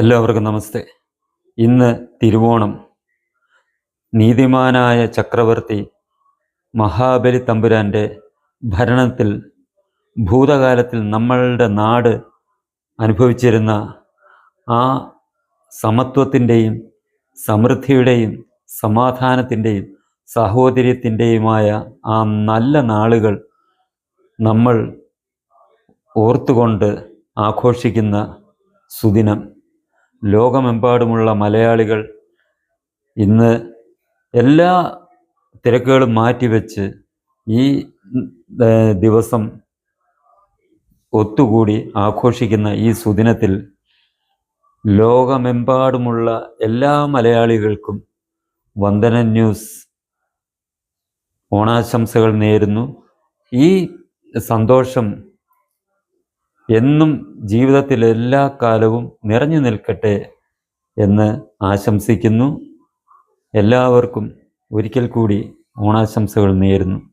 എല്ലാവർക്കും നമസ്തേ. ഇന്ന് തിരുവോണം. നീതിമാനായ ചക്രവർത്തി മഹാബലി തമ്പുരാന്റെ ഭരണത്തിൽ ഭൂതകാലത്തിൽ നമ്മളുടെ നാട് അനുഭവിച്ചിരുന്ന ആ സമത്വത്തിന്റെയും സമൃദ്ധിയുടെയും സമാധാനത്തിന്റെയും സാഹോദര്യത്തിന്റെയുമായ ആ നല്ല നാളുകൾ നമ്മൾ ഓർത്തുകൊണ്ട് ആഘോഷിക്കുന്ന സുദിനം. ലോകമെമ്പാടുമുള്ള മലയാളികൾ ഇന്ന് എല്ലാ തിരക്കുകളും മാറ്റിവെച്ച് ഈ ദിവസം ഒത്തുകൂടി ആഘോഷിക്കുന്ന ഈ സുദിനത്തിൽ ലോകമെമ്പാടുമുള്ള എല്ലാ മലയാളികൾക്കും വന്ദന ന്യൂസ് ഓണാശംസകൾ നേരുന്നു. ഈ സന്തോഷം എന്നും ജീവിതത്തിൽ എല്ലാ കാലവും നിറഞ്ഞു നിൽക്കട്ടെ എന്ന് ആശംസിക്കുന്നു. എല്ലാവർക്കും ഒരിക്കൽ കൂടി ഓണാശംസകൾ നേരുന്നു.